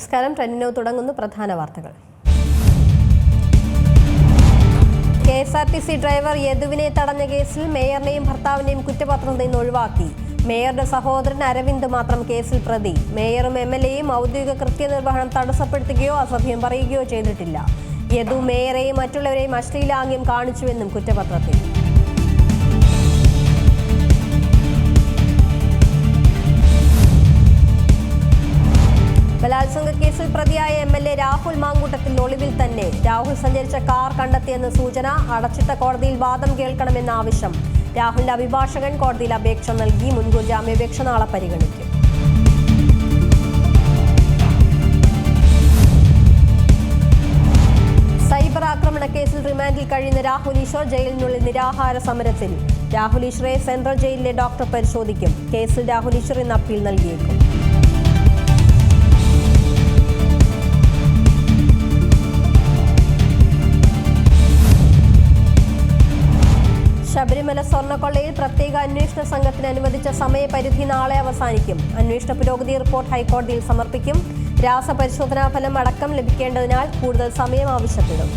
നമസ്കാരം. ട്രെൻഡിനോ തുടങ്ങുന്നു പ്രധാന വാർത്തകൾ. K S R T C driver യദുവിനെ തടഞ്ഞ കേസിൽ മേയറിനെയും ഭർത്താവിനെയും കുറ്റപത്രത്തിൽ നിന്ന് ഒഴിവാക്കി. മേയറുടെ സഹോദരൻ അരവിന്ദ് മാത്രം കേസിൽ പ്രതി. മേയറും എം എൽ എയും ഔദ്യോഗിക കൃത്യനിർവഹണം തടസ്സപ്പെടുത്തുകയോ അസഭ്യം പറയുകയോ ചെയ്തിട്ടില്ല. യദു മേയറെയും മറ്റുള്ളവരെയും അശ്ലീലാംഗ്യം കാണിച്ചുവെന്നും കുറ്റപത്രത്തിൽ. ബലാത്സംഗ കേസിൽ പ്രതിയായ M L A Rahul Mankoottathil ഒളിവിൽ തന്നെ. രാഹുൽ സഞ്ചരിച്ച കാർ കണ്ടെത്തിയെന്ന് സൂചന അടച്ചിട്ട കോടതിയിൽ വാദം കേൾക്കണമെന്ന ആവശ്യം. രാഹുലിന്റെ അഭിഭാഷകൻ കോടതിയിൽ അപേക്ഷ നൽകി. മുൻകൂർ ജാമ്യാപേക്ഷ നാളെ പരിഗണിക്കും. സൈബർ ആക്രമണ കേസിൽ റിമാൻഡിൽ കഴിയുന്ന രാഹുൽ ഈശ്വർ ജയിലിനുള്ളിൽ നിരാഹാര സമരത്തിൽ. രാഹുൽ ഈശ്വറെ സെൻട്രൽ ജയിലിലെ ഡോക്ടർ പരിശോധിക്കും. കേസിൽ രാഹുൽ ഈശ്വർ ഇന്ന് അപ്പീൽ നൽകിയേക്കും. ശബരിമല സ്വർണക്കൊള്ളയിൽ പ്രത്യേക അന്വേഷണ സംഘത്തിന് അനുവദിച്ച സമയപരിധി നാളെ അവസാനിക്കും. അന്വേഷണ പുരോഗതി റിപ്പോർട്ട് ഹൈക്കോടതിയിൽ സമർപ്പിക്കും. രാസപരിശോധനാ ഫലം അടക്കം ലഭിക്കേണ്ടതിനാൽ കൂടുതൽ സമയം ആവശ്യപ്പെടും.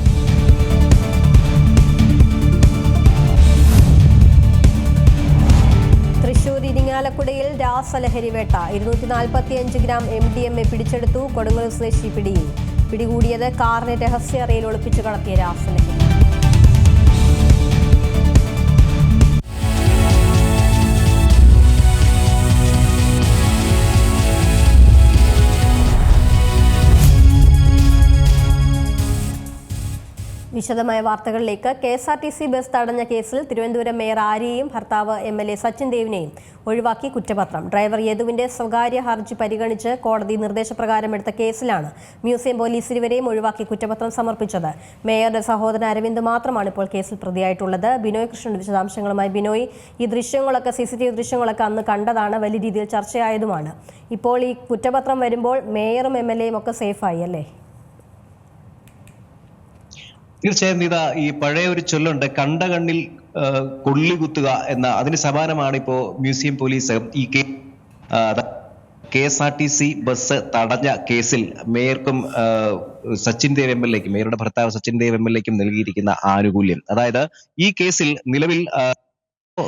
തൃശൂർ ഇരിങ്ങാലക്കുടയിൽ രാസലഹരി വേട്ട. ഇരുന്നൂറ്റി നാൽപ്പത്തിയഞ്ച് gram M D M A പിടിച്ചെടുത്തു കൊടുങ്ങല്ലൂർ സ്വദേശി പിടിയിൽ. പിടികൂടിയത് കാറിനെ രഹസ്യ അറയിൽ ഒളിപ്പിച്ചു കടത്തിയ രാസലഹരി. വിശദമായ വാർത്തകളിലേക്ക് K S R T C bus തടഞ്ഞ കേസിൽ തിരുവനന്തപുരം മേയർ ആര്യയെയും ഭർത്താവ് എം എൽ എ സച്ചിൻ ദേവിനെയും ഒഴിവാക്കി കുറ്റപത്രം. ഡ്രൈവർ യദുവിന്റെ സ്വകാര്യ ഹർജി പരിഗണിച്ച് കോടതി നിർദ്ദേശപ്രകാരം എടുത്ത കേസിലാണ് മ്യൂസിയം പോലീസ് ഇരുവരെയും ഒഴിവാക്കി കുറ്റപത്രം സമർപ്പിച്ചത്. മേയറുടെ സഹോദരൻ അരവിന്ദ് മാത്രമാണ് ഇപ്പോൾ കേസിൽ പ്രതിയായിട്ടുള്ളത്. ബിനോയ് കൃഷ്ണൻ വിശദാംശങ്ങളുമായി ബിനോയ്. ഈ ദൃശ്യങ്ങളൊക്കെ സി സി ടി വി ദൃശ്യങ്ങളൊക്കെ അന്ന് കണ്ടതാണ് വലിയ രീതിയിൽ ചർച്ചയായതുമാണ്. ഇപ്പോൾ ഈ കുറ്റപത്രം വരുമ്പോൾ മേയറും എം എൽ എയും ഒക്കെ സേഫായി അല്ലേ? തീർച്ചയായും നീത ഈ പഴയ ഒരു ചൊല്ലുണ്ട് കണ്ട കണ്ണിൽ കൊള്ളികുത്തുക കൊള്ളി കുത്തുക എന്ന അതിന് സമാനമാണ് ഇപ്പോ മ്യൂസിയം പോലീസ് ഈ K S R T C bus തടഞ്ഞ കേസിൽ മേയർക്കും സച്ചിൻ ദേവ് എം എൽ എക്കും മേയറുടെ ഭർത്താവ് സച്ചിൻ ദേവ് എം എൽ എക്കും നൽകിയിരിക്കുന്ന ആനുകൂല്യം. അതായത് ഈ കേസിൽ നിലവിൽ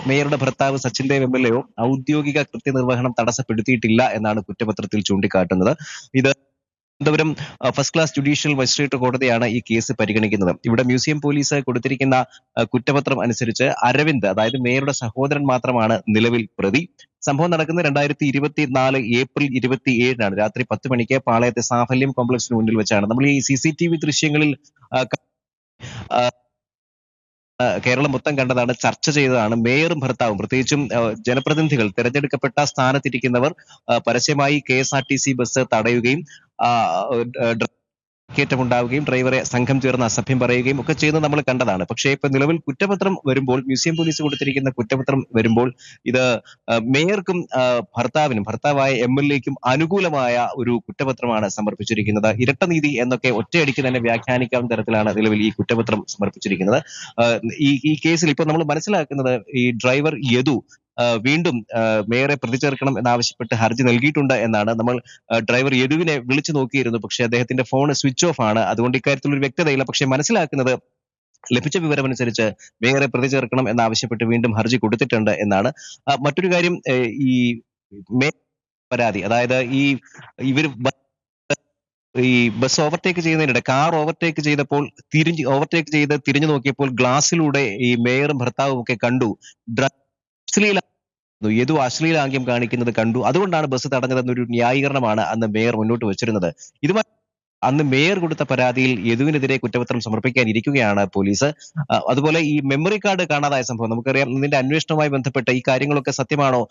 മേയറുടെ ഭർത്താവ് സച്ചിൻ ദേവ് എം എൽ എയോ ഔദ്യോഗിക കൃത്യനിർവഹണം തടസ്സപ്പെടുത്തിയിട്ടില്ല എന്നാണ് കുറ്റപത്രത്തിൽ ചൂണ്ടിക്കാട്ടുന്നത്. ഇത് Thiruvananthapuram first class judicial magistrate കോടതിയാണ് ഈ കേസ് പരിഗണിക്കുന്നത്. ഇവിടെ മ്യൂസിയം പോലീസ് കൊടുത്തിരിക്കുന്ന കുറ്റപത്രം അനുസരിച്ച് അരവിന്ദ് അതായത് മേയറുടെ സഹോദരൻ മാത്രമാണ് നിലവിൽ പ്രതി. സംഭവം നടക്കുന്നത് രണ്ടായിരത്തി ഇരുപത്തി നാല് ഏപ്രിൽ ഇരുപത്തി ഏഴിനാണ് രാത്രി പത്ത് മണിക്ക് പാളയത്തെ സാഫല്യം കോംപ്ലക്സിന് മുന്നിൽ വെച്ചാണ്. നമ്മൾ ഈ സി സി ടി വി ദൃശ്യങ്ങളിൽ കേരളം മൊത്തം കണ്ടതാണ് ചർച്ച ചെയ്തതാണ് മേയറും ഭർത്താവും. പ്രത്യേകിച്ചും ജനപ്രതിനിധികൾ തെരഞ്ഞെടുക്കപ്പെട്ട സ്ഥാനത്തിരിക്കുന്നവർ പരസ്യമായി K S R T C bus തടയുകയും ആ, ഉണ്ടാവുകയും ഡ്രൈവറെ സംഘം ചേർന്ന് അസഭ്യം പറയുകയും ഒക്കെ ചെയ്യുന്നത് നമ്മൾ കണ്ടതാണ്. പക്ഷേ ഇപ്പൊ നിലവിൽ കുറ്റപത്രം വരുമ്പോൾ മ്യൂസിയം പോലീസ് കൊടുത്തിരിക്കുന്ന കുറ്റപത്രം വരുമ്പോൾ ഇത് മേയർക്കും ഭർത്താവിനും ഭർത്താവായ എം എൽ എക്കും അനുകൂലമായ ഒരു കുറ്റപത്രമാണ് സമർപ്പിച്ചിരിക്കുന്നത്. ഇരട്ടനീതി എന്നൊക്കെ ഒറ്റയടിക്ക് തന്നെ വ്യാഖ്യാനിക്കാവുന്ന തരത്തിലാണ് നിലവിൽ ഈ കുറ്റപത്രം സമർപ്പിച്ചിരിക്കുന്നത്. ഈ ഈ കേസിൽ ഇപ്പോൾ നമ്മൾ മനസ്സിലാക്കുന്നത് ഈ ഡ്രൈവർ യദു വീണ്ടും മേയറെ പ്രതി ചേർക്കണം എന്നാവശ്യപ്പെട്ട് ഹർജി നൽകിയിട്ടുണ്ട് എന്നാണ് നമ്മൾ ഡ്രൈവർ യദുവിനെ വിളിച്ചു നോക്കിയിരുന്നു. പക്ഷേ അദ്ദേഹത്തിന്റെ ഫോൺ സ്വിച്ച് ഓഫ് ആണ്. അതുകൊണ്ട് ഇക്കാര്യത്തിൽ ഒരു വ്യക്തതയില്ല. പക്ഷേ മനസ്സിലാക്കുന്നത് ലഭിച്ച വിവരമനുസരിച്ച് മേയറെ പ്രതി ചേർക്കണം എന്നാവശ്യപ്പെട്ട് വീണ്ടും ഹർജി കൊടുത്തിട്ടുണ്ട് എന്നാണ്. മറ്റൊരു കാര്യം ഈ പരാതി അതായത് ഈ ഇവർ ഈ ബസ് ഓവർടേക്ക് ചെയ്യുന്നതിനിടെ കാർ ഓവർടേക്ക് ചെയ്തപ്പോൾ തിരിഞ്ഞ് ഓവർടേക്ക് ചെയ്ത് തിരിഞ്ഞു നോക്കിയപ്പോൾ ഗ്ലാസ്സിലൂടെ ഈ മേയറും ഭർത്താവും ഒക്കെ കണ്ടു. ഡ്ര- അശ്ലീല ഏതോ അശ്ലീലാംഗ്യം കാണിക്കുന്നത് കണ്ടു? അതുകൊണ്ടാണ് ബസ് തടഞ്ഞതെന്നൊരു ന്യായീകരണമാണ് അന്ന് മേയർ മുന്നോട്ട് വെച്ചിരുന്നത്. ഇതുമായി അന്ന് മേയർ കൊടുത്ത പരാതിയിൽ യദുവിനെതിരെ കുറ്റപത്രം സമർപ്പിക്കാനിരിക്കുകയാണ് പോലീസ്. അതുപോലെ ഈ മെമ്മറി കാർഡ് കാണാതായ സംഭവം. നമുക്കറിയാം ഇതിന്റെ അന്വേഷണവുമായി ബന്ധപ്പെട്ട് ഈ കാര്യങ്ങളൊക്കെ സത്യമാണോ?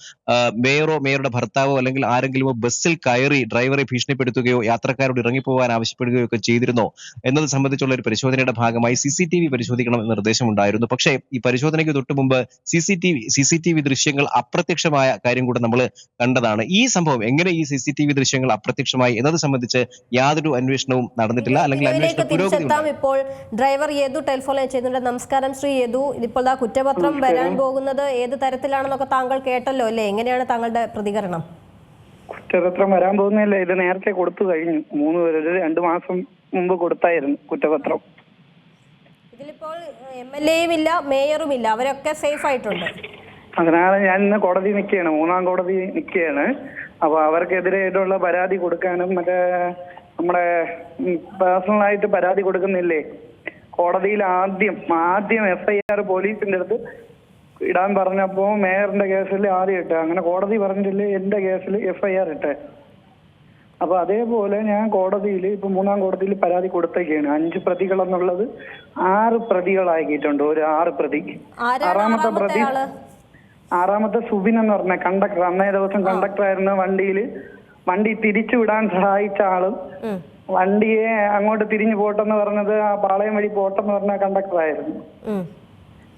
മേയറോ മേയറുടെ ഭർത്താവോ അല്ലെങ്കിൽ ആരെങ്കിലും ബസ്സിൽ കയറി ഡ്രൈവറെ ഭീഷണിപ്പെടുത്തുകയോ യാത്രക്കാരോട് ഇറങ്ങിപ്പോകാൻ ആവശ്യപ്പെടുകയോ ഒക്കെ ചെയ്തിരുന്നോ? എന്നത് സംബന്ധിച്ചുള്ള ഒരു പരിശോധനയുടെ ഭാഗമായി സി സി ടി വി പരിശോധിക്കണം എന്ന നിർദ്ദേശമുണ്ടായിരുന്നു പക്ഷേ ഈ പരിശോധനയ്ക്ക് തൊട്ട് മുമ്പ് C C T V C C T V ദൃശ്യങ്ങൾ അപ്രത്യക്ഷമായ കാര്യം കൂടെ നമ്മൾ കണ്ടതാണ്. ഈ സംഭവം എങ്ങനെ ഈ സി സി ടി വി ദൃശ്യങ്ങൾ അപ്രത്യക്ഷമായി? എന്നത് സംബന്ധിച്ച് യാതൊരു അന്വേഷണവും നടന്നിട്ടില്ല. അല്ലെങ്കിൽ അന്വേഷണ തിരിച്ചെത്താം ഇപ്പോൾ ഡ്രൈവർ യദു ടെലിഫോണിൽ ചെയ്യുന്നുണ്ട് നമസ്കാരം ശ്രീ യദു ഇതിപ്പോൾ ആ കുറ്റപത്രം വരാൻ പോകുന്നത് ഏത് തരത്തിലാണെന്നൊക്കെ താങ്കൾ കേട്ടല്ലോ അല്ലേ? എങ്ങനെയാണ് താങ്കളുടെ പ്രതികരണം? കുറ്റപത്രം വരാൻ പോകുന്നില്ല ഇത് നേരത്തെ കൊടുത്തു കഴിഞ്ഞു. മൂന്ന് പേര് രണ്ടു മാസം മുമ്പ് കൊടുത്തായിരുന്നു കുറ്റപത്രം. ഇതിലിപ്പോൾ എം എൽ എയും ഇല്ല മേയറും ഇല്ല. അവരൊക്കെ സേഫ് ആയിട്ടുണ്ട്. അതിനാണ് ഞാൻ ഇന്ന് കോടതി നിൽക്കുകയാണ്. മൂന്നാം കോടതി നിൽക്കുകയാണ്. അപ്പൊ അവർക്കെതിരായിട്ടുള്ള പരാതി കൊടുക്കാനും മറ്റേ നമ്മുടെ പേഴ്സണലായിട്ട് പരാതി കൊടുക്കുന്നില്ലേ? കോടതിയിൽ ആദ്യം ആദ്യം എഫ്ഐആർ പോലീസിന്റെ അടുത്ത് ഇടാൻ പറഞ്ഞപ്പോ മേയറിന്റെ കേസിൽ ആദ്യം ഇട്ട. അങ്ങനെ കോടതി പറഞ്ഞിട്ടില്ലേ എന്റെ കേസിൽ എഫ്ഐആർ ഇട്ടെ. അപ്പൊ അതേപോലെ ഞാൻ കോടതിയിൽ ഇപ്പൊ മൂന്നാം കോടതിയിൽ പരാതി കൊടുത്തേക്കാണ്. അഞ്ച് പ്രതികൾ എന്നുള്ളത് ആറ് പ്രതികളാക്കിയിട്ടുണ്ട്. ഒരു ആറ് പ്രതി. ആറാമത്തെ ആറാമത്തെ പ്രതി ആറാമത്തെ സുബിൻ എന്ന് പറഞ്ഞ കണ്ടക്ടർ. അന്നേ ദിവസം കണ്ടക്ടർ ആയിരുന്ന വണ്ടിയിൽ വണ്ടി തിരിച്ചു വിടാൻ സഹായിച്ച ആളും വണ്ടിയെ അങ്ങോട്ട് തിരിഞ്ഞു പോട്ടെന്ന് പറഞ്ഞത് ആ പാളയം വഴി പോട്ടെന്ന് പറഞ്ഞ കണ്ടക്ടറായിരുന്നു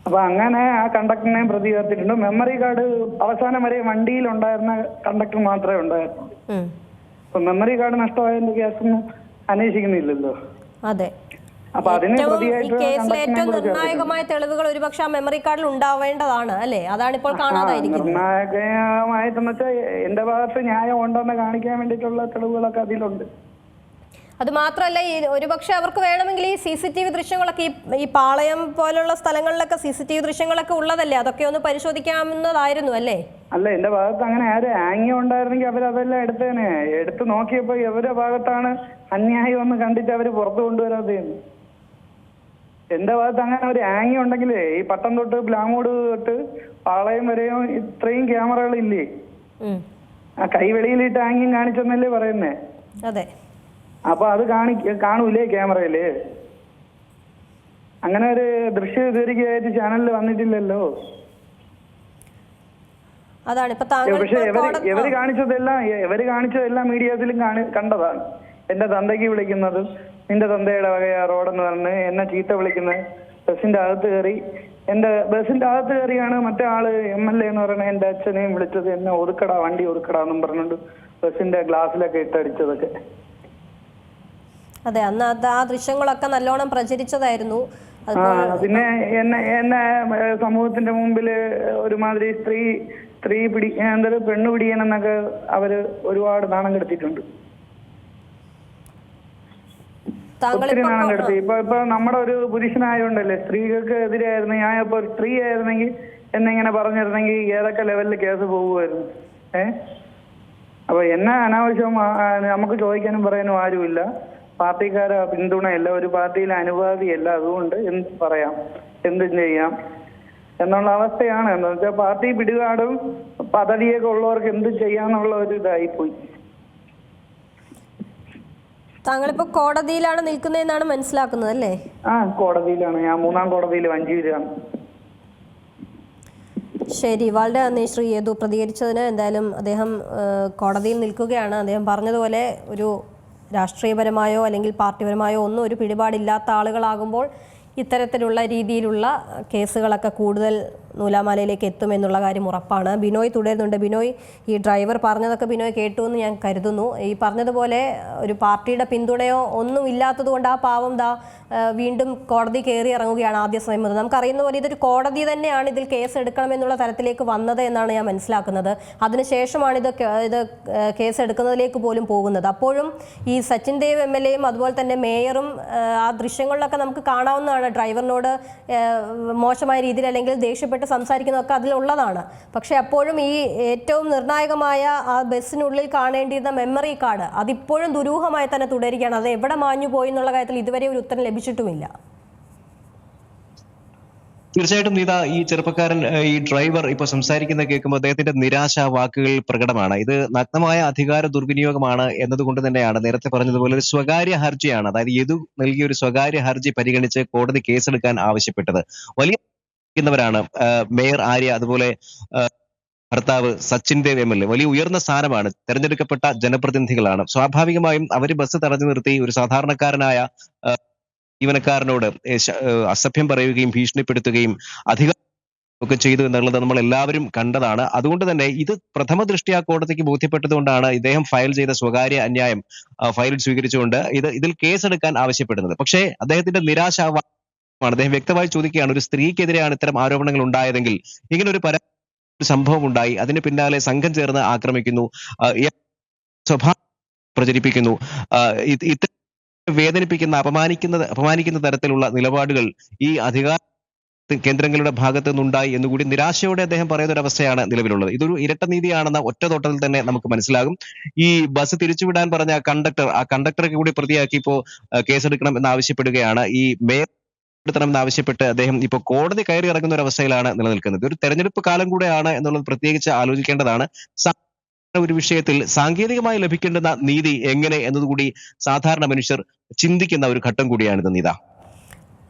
അപ്പൊ അങ്ങനെ ആ കണ്ടക്ടറിനെ പ്രതി ചേർത്തിട്ടുണ്ട് മെമ്മറി കാർഡ് അവസാനം വരെ വണ്ടിയിൽ ഉണ്ടായിരുന്ന കണ്ടക്ടർ മാത്രമേ ഉണ്ടായിരുന്നുള്ളൂ. അപ്പൊ മെമ്മറി കാർഡ് നഷ്ടമായതിന്റെ കേസൊന്നും അന്വേഷിക്കുന്നില്ലല്ലോ. അതെ. കേസിലെ ഏറ്റവും നിർണായകമായ തെളിവുകൾ ഒരുപക്ഷെ ആ മെമ്മറി കാർഡിൽ ഉണ്ടാവേണ്ടതാണ് അല്ലേ? അതാണ് ഇപ്പോൾ കാണാതായിരിക്കുന്നത്. നിർണായകമായിട്ടെന്ന് വെച്ചാൽ എന്റെ ഭാഗത്ത് ന്യായം ഉണ്ടെന്ന് കാണിക്കാൻ വേണ്ടിയിട്ടുള്ള തെളിവുകളൊക്കെ അതിലുണ്ട്. അത് മാത്രമല്ല ഈ ഒരുപക്ഷെ അവർക്ക് വേണമെങ്കിൽ ഈ സി സി ടി വി ദൃശ്യങ്ങളൊക്കെ ഈ ഈ പാളയം പോലുള്ള സ്ഥലങ്ങളിലൊക്കെ സി സി ടി വി ദൃശ്യങ്ങളൊക്കെ ഉള്ളതല്ലേ? അതൊക്കെ ഒന്ന് പരിശോധിക്കാവുന്നതായിരുന്നു അല്ലേ? അല്ല എന്റെ ഭാഗത്ത് അങ്ങനെ ആര് ആംഗ്യം ഉണ്ടായിരുന്നെങ്കിൽ അവരതെല്ലാം എടുത്തേനെ. എടുത്തു നോക്കിയപ്പോ ഇവരുടെ ഭാഗത്താണ് അന്യായം വന്ന് കണ്ടിട്ട് അവർ പുറത്തു കൊണ്ടുവരാതെ എന്റെ ഭാഗത്ത് അങ്ങനെ ഒരു ആംഗ്യം ഉണ്ടെങ്കിലേ ഈ പട്ടം തൊട്ട് ബ്ലാങ്ങോട് തൊട്ട് പാളയം വരെയും ഇത്രയും ക്യാമറകൾ ഇല്ലേ? ആ കൈവെളിയിൽ ഇട്ട് ആംഗ്യം കാണിച്ചെന്നല്ലേ പറയുന്നേ? അതെ. അപ്പൊ അത് കാണി കാണൂലേ ക്യാമറയിൽ അങ്ങനെ ഒരു ദൃശ്യ വിവരികയായിട്ട് ചാനലിൽ വന്നിട്ടില്ലല്ലോ. അതാണ്. ഇപ്പൊ പക്ഷെ എവര് കാണിച്ചതെല്ലാം എവര് കാണിച്ചതെല്ലാം മീഡിയത്തിലും കാണി കണ്ടതാണ്. എന്റെ തന്തയ്ക്ക് വിളിക്കുന്നതും. നിന്റെ തന്തയുടെ വകയാ റോഡെന്ന് പറഞ്ഞ് എന്നെ ചീത്ത വിളിക്കുന്നത് ബസിന്റെ അകത്ത് കയറി. എന്റെ ബസിന്റെ അകത്ത് കയറിയാണ് മറ്റേ ആൾ എം എൽ എ എന്ന് പറയുന്ന എന്റെ അച്ഛനെയും വിളിച്ചത്. എന്നെ ഒതുക്കടാ വണ്ടി ഒതുക്കടാ എന്നും പറഞ്ഞുകൊണ്ട് ബസിന്റെ ഗ്ലാസ്സിലൊക്കെ ഇട്ടടിച്ചതൊക്കെ. അതെ അന്ന് അത് ആ ദൃശ്യങ്ങളൊക്കെ നല്ലോണം പ്രചരിച്ചതായിരുന്നു. പിന്നെ എന്നെ എന്നെ സമൂഹത്തിന്റെ മുമ്പിൽ ഒരുമാതിരി സ്ത്രീ സ്ത്രീ പിടി എന്താ പെണ്ണു പിടിയനെന്നൊക്കെ അവർ ഒരുപാട് നാണം കെടുത്തിയിട്ടുണ്ട്. താങ്കൾ ഒത്തിരി നാണം കെടുത്തി ഇപ്പൊ ഇപ്പൊ നമ്മുടെ ഒരു പുരുഷനായോണ്ടല്ലേ സ്ത്രീകൾക്ക് എതിരായിരുന്നു ഞാൻ ഇപ്പൊ സ്ത്രീ ആയിരുന്നെങ്കിൽ എന്നിങ്ങനെ പറഞ്ഞിരുന്നെങ്കിൽ ഏതൊക്കെ ലെവലിൽ കേസ് പോകുമായിരുന്നു ഏ? അപ്പൊ എന്നെ അനാവശ്യം നമുക്ക് ചോദിക്കാനും പറയാനും ആരുമില്ല. പാർട്ടിക്കാരെ പിന്തുണയല്ല ഒരു പാർട്ടിയിലെ അനുവാദിയല്ല അതുകൊണ്ട് എന്ത് പറയാം? എന്തും ചെയ്യാം. എന്നുള്ള അവസ്ഥയാണ്. എന്താ വെച്ചാൽ പാർട്ടി പിടിപാടും പദ്ധതിയൊക്കെ ഉള്ളവർക്ക് എന്ത് ചെയ്യാന്നുള്ള ഒരു ഇതായിപ്പോയി. താങ്കളിപ്പോ കോടതിയിലാണ് നിൽക്കുന്നതെന്നാണ് മനസ്സിലാക്കുന്നത് അല്ലേ? ആ കോടതിയിലാണ്. ഞാൻ മൂന്നാം കോടതിയിൽ വഞ്ചിയിലാണ് ശരി. വളരെ നന്ദി ശ്രീ യേതു പ്രതികരിച്ചതിന്. എന്തായാലും അദ്ദേഹം കോടതിയിൽ നിൽക്കുകയാണ്. അദ്ദേഹം പറഞ്ഞതുപോലെ ഒരു രാഷ്ട്രീയപരമായോ അല്ലെങ്കിൽ പാർട്ടിപരമായോ ഒന്നും ഒരു പിടിപാടില്ലാത്ത ആളുകളാകുമ്പോൾ ഇത്തരത്തിലുള്ള രീതിയിലുള്ള കേസുകളൊക്കെ കൂടുതൽ നൂലാമാലയിലേക്ക് എത്തുമെന്നുള്ള കാര്യം ഉറപ്പാണ്. ബിനോയ് തുടരുന്നുണ്ട്. ബിനോയ് ഈ ഡ്രൈവർ പറഞ്ഞതൊക്കെ ബിനോയ് കേട്ടു എന്ന് ഞാൻ കരുതുന്നു. ഈ പറഞ്ഞതുപോലെ ഒരു പാർട്ടിയുടെ പിന്തുണയോ ഒന്നും ഇല്ലാത്തത് കൊണ്ട് ആ പാവം ദാ വീണ്ടും കോടതി കയറി ഇറങ്ങുകയാണ് ആദ്യ സമയം മുതൽ നമുക്കറിയുന്ന പോലെ ഇതൊരു കോടതി തന്നെയാണ് ഇതിൽ കേസ് എടുക്കണമെന്നുള്ള തരത്തിലേക്ക് വന്നത് എന്നാണ് ഞാൻ മനസ്സിലാക്കുന്നത്. അതിനുശേഷമാണ് ഇത് ഇത് കേസ് എടുക്കുന്നതിലേക്ക് പോലും പോകുന്നത്. അപ്പോഴും ഈ സച്ചിൻ ദേവ് എം എൽ എയും അതുപോലെ തന്നെ മേയറും ആ ദൃശ്യങ്ങളിലൊക്കെ നമുക്ക് കാണാവുന്നതാണ്. ഡ്രൈവറിനോട് മോശമായ രീതിയിൽ അല്ലെങ്കിൽ ദേഷ്യപ്പെട്ട് സംസാരിക്കുന്നതൊക്കെ അതിലുള്ളതാണ്. പക്ഷേ അപ്പോഴും ഈ ഏറ്റവും നിർണായകമായ ആ ബസ്സിനുള്ളിൽ കാണേണ്ടിയിരുന്ന മെമ്മറി കാർഡ് അതിപ്പോഴും ദുരൂഹമായി തന്നെ തുടരുകയാണ്. അത് എവിടെ മാഞ്ഞു പോയി എന്നുള്ള കാര്യത്തിൽ ഇതുവരെ ഒരു ഉത്തരം ലഭിച്ചിട്ടുമില്ല. തീർച്ചയായിട്ടും നീത ഈ ചെറുപ്പക്കാരൻ ഈ ഡ്രൈവർ ഇപ്പൊ സംസാരിക്കുന്ന കേൾക്കുമ്പോൾ അദ്ദേഹത്തിന്റെ നിരാശ വാക്കുകൾ പ്രകടമാണ്. ഇത് നഗ്നമായ അധികാര ദുർവിനിയോഗമാണ് എന്നതുകൊണ്ട് തന്നെയാണ്. നേരത്തെ പറഞ്ഞതുപോലെ ഒരു സ്വകാര്യ ഹർജിയാണ്. അതായത് യദു നൽകിയ ഒരു സ്വകാര്യ ഹർജി പരിഗണിച്ച് കോടതി കേസെടുക്കാൻ ആവശ്യപ്പെട്ടത്. വലിയ ാണ് മേയർ ആര്യ അതുപോലെ ഭർത്താവ് Sachin Dev M L A. വലിയ ഉയർന്ന സ്ഥാനമാണ്. തെരഞ്ഞെടുക്കപ്പെട്ട ജനപ്രതിനിധികളാണ്. സ്വാഭാവികമായും അവർ ബസ് തടഞ്ഞു നിർത്തി ഒരു സാധാരണക്കാരനായ ജീവനക്കാരനോട് അസഭ്യം പറയുകയും ഭീഷണിപ്പെടുത്തുകയും അധികം ഒക്കെ ചെയ്തു എന്നുള്ളത് നമ്മൾ എല്ലാവരും കണ്ടതാണ്. അതുകൊണ്ട് തന്നെ ഇത് പ്രഥമ ദൃഷ്ടിയാ കോടതിക്ക് ബോധ്യപ്പെട്ടതുകൊണ്ടാണ് ഇദ്ദേഹം ഫയൽ ചെയ്ത സ്വകാര്യ അന്യായം ഫയൽ സ്വീകരിച്ചുകൊണ്ട് ഇത് ഇതിൽ കേസെടുക്കാൻ ആവശ്യപ്പെടുന്നത്. പക്ഷേ അദ്ദേഹത്തിന്റെ നിരാശ അദ്ദേഹം വ്യക്തമായി ചോദിക്കുകയാണ് ഒരു സ്ത്രീക്കെതിരെയാണ് ഇത്തരം ആരോപണങ്ങൾ ഉണ്ടായതെങ്കിൽ ഇങ്ങനെ ഒരു പരാ ഒരു സംഭവം ഉണ്ടായി. അതിന് പിന്നാലെ സംഘം ചേർന്ന് ആക്രമിക്കുന്നു. സ്വഭാവ പ്രചരിപ്പിക്കുന്നു. ഇത്ര വേദനിപ്പിക്കുന്ന അപമാനിക്കുന്ന അപമാനിക്കുന്ന തരത്തിലുള്ള നിലപാടുകൾ ഈ അധികാര കേന്ദ്രങ്ങളുടെ ഭാഗത്തു നിന്നുണ്ടായി എന്നുകൂടി നിരാശയോടെ അദ്ദേഹം പറയുന്ന ഒരു അവസ്ഥയാണ് നിലവിലുള്ളത്. ഇതൊരു ഇരട്ട നീതിയാണെന്ന ഒറ്റ തോട്ടത്തിൽ തന്നെ നമുക്ക് മനസ്സിലാകും. ഈ ബസ് തിരിച്ചുവിടാൻ പറഞ്ഞ കണ്ടക്ടർ ആ കണ്ടക്ടറെ കൂടി പ്രതിയാക്കി ഇപ്പോ കേസെടുക്കണം എന്ന് ആവശ്യപ്പെടുകയാണ് ഈ മേയർ എടുത്തണമെന്ന് ആവശ്യപ്പെട്ട് അദ്ദേഹം ഇപ്പോൾ കോടതി കയറി ഇറങ്ങുന്ന ഒരു അവസ്ഥയിലാണ് നിലനിൽക്കുന്നത്. ഒരു തെരഞ്ഞെടുപ്പ് കാലം കൂടെയാണ് എന്നുള്ളത് പ്രത്യേകിച്ച് ആലോചിക്കേണ്ടതാണ്. ഒരു വിഷയത്തിൽ സാങ്കേതികമായി ലഭിക്കേണ്ടുന്ന നീതി എങ്ങനെ എന്നതുകൂടി സാധാരണ മനുഷ്യർ ചിന്തിക്കുന്ന ഒരു ഘട്ടം കൂടിയാണിത് നീത.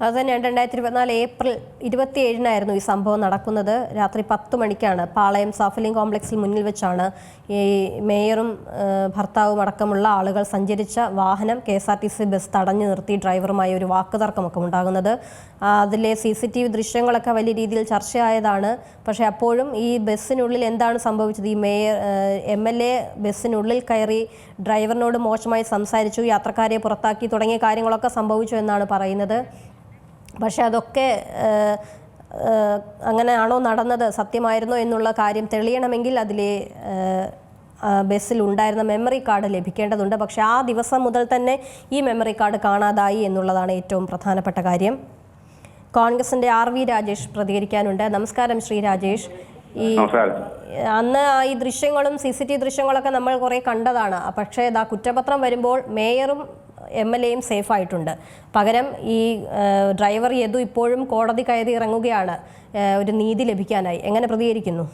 അത് തന്നെ രണ്ടായിരത്തി ഇരുപത്തിനാല് ഏപ്രിൽ ഇരുപത്തിയേഴിനായിരുന്നു ഈ സംഭവം നടക്കുന്നത്. രാത്രി പത്ത് മണിക്കാണ് പാളയം സാഫലിംഗ് കോംപ്ലക്സിൽ മുന്നിൽ വെച്ചാണ് ഈ മേയറും ഭർത്താവും അടക്കമുള്ള ആളുകൾ സഞ്ചരിച്ച വാഹനം K S R T C bus തടഞ്ഞു നിർത്തി ഡ്രൈവറുമായി ഒരു വാക്കുതർക്കമൊക്കെ ഉണ്ടാകുന്നത്. അതിലെ സി സി ടി വി ദൃശ്യങ്ങളൊക്കെ വലിയ രീതിയിൽ ചർച്ചയായതാണ്. പക്ഷേ അപ്പോഴും ഈ ബസ്സിനുള്ളിൽ എന്താണ് സംഭവിച്ചത്? ഈ മേയർ എം എൽ എ ബസ്സിനുള്ളിൽ കയറി ഡ്രൈവറിനോട് മോശമായി സംസാരിച്ചു യാത്രക്കാരെ പുറത്താക്കി തുടങ്ങിയ കാര്യങ്ങളൊക്കെ സംഭവിച്ചു എന്നാണ് പറയുന്നത്. പക്ഷെ അതൊക്കെ അങ്ങനെയാണോ നടന്നത്? സത്യമായിരുന്നോ എന്നുള്ള കാര്യം തെളിയണമെങ്കിൽ അതിലെ ബസ്സിൽ ഉണ്ടായിരുന്ന മെമ്മറി കാർഡ് ലഭിക്കേണ്ടതുണ്ട്. പക്ഷെ ആ ദിവസം മുതൽ തന്നെ ഈ മെമ്മറി കാർഡ് കാണാതായി എന്നുള്ളതാണ് ഏറ്റവും പ്രധാനപ്പെട്ട കാര്യം. കോൺഗ്രസിന്റെ ആർ വി രാജേഷ് പ്രതികരിക്കാനുണ്ട്. നമസ്കാരം ശ്രീ രാജേഷ്. ഈ അന്ന് ഈ ദൃശ്യങ്ങളും സി സി ടി ദൃശ്യങ്ങളൊക്കെ നമ്മൾ കുറേ കണ്ടതാണ്. പക്ഷേ ഇതാ കുറ്റപത്രം വരുമ്പോൾ മേയറും എം എൽ എയും സേഫ് ആയിട്ടുണ്ട്. പകരം ഈ ഡ്രൈവർ യദു ഇപ്പോഴും കോടതി കയറി ഇറങ്ങുകയാണ്. ഒരു നീതി ലഭിക്കാനായി. എങ്ങനെ പ്രതികരിക്കുന്നു?